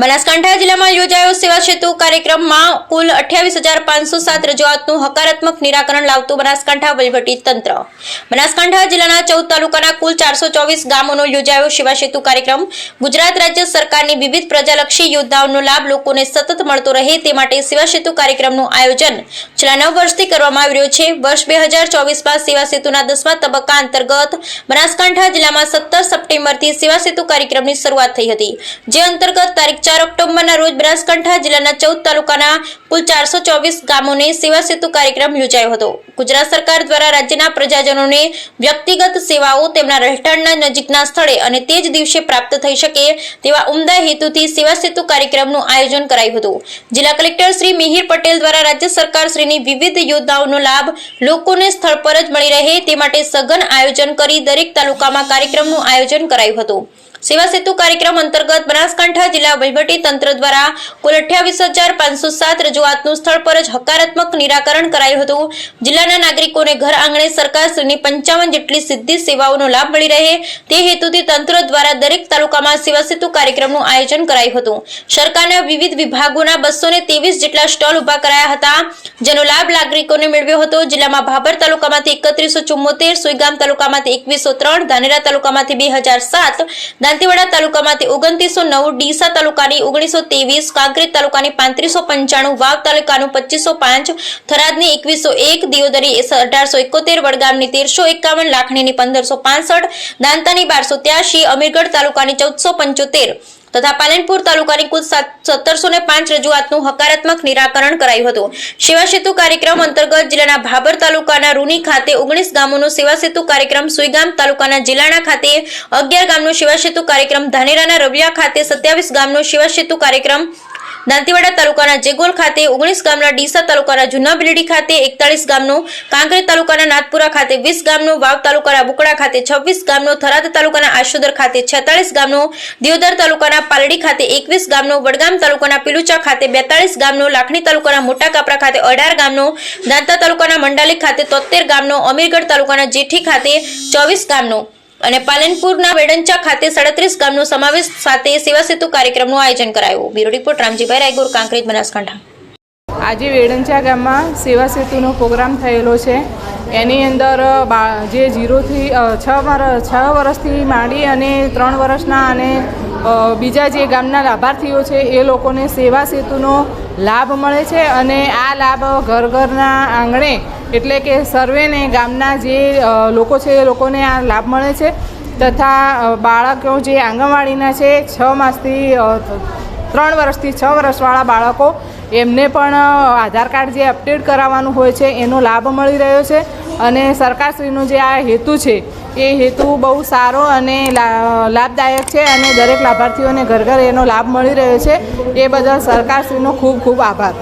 બનાસકાંઠા જિલ્લામાં યોજાયો સેવા સેતુ કાર્યક્રમમાં કુલ અઠ્યાવીસ હજાર પાંચસો સાત રજૂઆતનું હકારાત્મક નિરાકરણ લાવતું બનાસકાંઠા વહીવટી તંત્ર. બનાસકાંઠા જિલ્લાના ચૌદ તાલુકાના કુલ ચારસો ચોવીસ ગામોનો યોજાયો સેવા સેતુ કાર્યક્રમ. ગુજરાત રાજ્ય સરકારની વિવિધ પ્રજાલક્ષી યોજનાઓનો લાભ લોકોને સતત મળતો રહે તે માટે સેવા સેતુ કાર્યક્રમનું આયોજન છેલ્લા નવ વર્ષથી કરવામાં આવી રહ્યું છે. વર્ષ બે હજાર ચોવીસમાં સેવા સેતુના દસમા તબક્કા અંતર્ગત બનાસકાંઠા જિલ્લામાં સત્તર સપ્ટેમ્બરથી સેવા સેતુ કાર્યક્રમની શરૂઆત થઈ હતી, જે અંતર્ગત તારીખ ચાર ઓક્ટોબરના રોજ બનાસકાંઠા જિલ્લાના ચૌદ તાલુકાના કુલ ચારસો ચોવીસ ગામોને સેવા સેતુ કાર્યક્રમ યોજાયો હતો. ગુજરાત સરકાર દ્વારા રાજ્યના પ્રજાજનોને વ્યક્તિગત સેવાઓ તેમના રહેઠાણના નજીકના સ્થળે અને તે જ દિવસે પ્રાપ્ત થઈ શકે તેવા ઉમદા હેતુથી સેવા સેતુ કાર્યક્રમનું આયોજન કરાયું હતું. જિલ્લા કલેક્ટર શ્રી મિહિર પટેલ દ્વારા રાજ્ય સરકાર શ્રીની વિવિધ યોજનાઓનો લાભ લોકોને સ્થળ પર જ મળી રહે તે માટે સઘન આયોજન કરી દરેક તાલુકામાં કાર્યક્રમનું આયોજન કરાયું હતું. સેવા સેતુ કાર્યક્રમ અંતર્ગત બનાસકાંઠા જિલ્લા વહીવટી તંત્ર દ્વારા કુલ અઠ્યાવીસ હજાર પાંચસો સાત રજૂઆતનું સ્થળ પર જ હકારાત્મક નિરાકરણ કરાયું હતું. જિલ્લાના નાગરિકોને ઘર આંગણે સરકારશ્રીની પંચાવન જેટલી સિદ્ધિ સેવાઓનો લાભ મળી રહે તે હેતુથી તંત્ર દ્વારા દરેક તાલુકામાં સેવા સેતુ કાર્યક્રમનું આયોજન કરાયું હતું. સરકારના વિવિધ વિભાગોના બસો જેટલા સ્ટોલ ઊભા કરાયા હતા, જેનો લાભ નાગરિકોને મેળવ્યો હતો. જિલ્લામાં ભાભર તાલુકામાંથી એકત્રીસો ચુમ્મોતેર સુઈગામ તાલુકામાંથી એકવીસો ત્રણ, ધાનેરા તાલુકામાંથી બે હજાર સાત, દાંતીવાડા તાલુકામાંથી ઓગણત્રીસો નવ, ડીસા તાલુકાની ઓગણીસો ત્રેવીસ, કાંકરેજ તાલુકાની પાંત્રીસો પંચાણું, વાવ તાલુકાનું પચીસો પાંચ, થરાદની એકવીસો એક દિયોદરી અઢારસો એકોતેર, વડગામની તેરસો એકાવન, લાખણીની પંદરસો પાસઠ, દાંતાની બારસો ત્યાસી અમીરગઢ તાલુકાની ચૌદસો પંચોતેર તથા પાલનપુર તાલુકાની કુલ સત્તરસો ને પાંચ રજૂઆતનું હકારાત્મક નિરાકરણ કરાયું હતું. સેવા સેતુ કાર્યક્રમ અંતર્ગત જિલ્લાના ભાભર તાલુકાના રૂની ખાતે ઓગણીસ ગામોનો સેવા સેતુ કાર્યક્રમ, સુઈગામ તાલુકાના જિલ્લાના ખાતે અગિયાર ગામનો સેવા સેતુ કાર્યક્રમ, ધાનેરાના રવિયા ખાતે સત્યાવીસ ગામનો સેવા સેતુ કાર્યક્રમ દાંતીવાડા તાલુકાના જેગોલ ખાતે ઓગણીસ ગામના ડીસા તાલુકાના જૂના બિલડી ખાતે એકતાલીસ ગામનો કાંકરેજ તાલુકાના નાથપુરા ખાતે વીસ ગામનો, વાવ તાલુકાના બુકડા ખાતે છવ્વીસ ગામનો, થરાદ તાલુકાના આશોદર ખાતે છેતાલીસ ગામનો, દિયોદર તાલુકાના પાલડી ખાતે એકવીસ ગામનો, વડગામ તાલુકાના પીલુચા ખાતે બેતાલીસ ગામનો, લાખણી તાલુકાના મોટા કાપરા ખાતે અઢાર ગામનો, દાંતા તાલુકાના મંડાલી ખાતે તોતેર ગામનો, અમીરગઢ તાલુકાના જેઠી ખાતે ચોવીસ ગામનો. અને પાલનપુરના વેડંચા ખાતે સાડત્રીસ ગામનો સમાવેશ સાથે સેવા સેતુ કાર્યક્રમનું આયોજન કરાયું. Bureau report Ramjibhai Raigur, Kankrej, Banaskantha. આજે વેડંચા ગામમાં સેવા સેતુનો પ્રોગ્રામ થયેલો છે. એની અંદર જે ઝીરોથી છ વર્ષ છ વર્ષથી માંડી અને ત્રણ વર્ષના અને બીજા જે ગામના લાભાર્થીઓ છે, એ લોકોને સેવા સેતુનો લાભ મળે છે અને આ લાભ ઘર ઘરના આંગણે એટલે કે સર્વેને ગામના જે લોકો છે, એ લોકોને આ લાભ મળે છે તથા બાળકો જે આંગણવાડીના છે, છ માસથી ત્રણ વર્ષથી છ વર્ષવાળા બાળકો એમને પણ આધાર કાર્ડ જે અપડેટ કરાવવાનું હોય છે, એનો લાભ મળી રહ્યો છે અને સરકારશ્રીનો જે આ હેતુ છે, એ હેતુ બહુ સારો અને લાભદાયક છે અને દરેક લાભાર્થીઓને ઘર ઘર એનો લાભ મળી રહ્યો છે. એ બદલ સરકારશ્રીનો ખૂબ ખૂબ આભાર.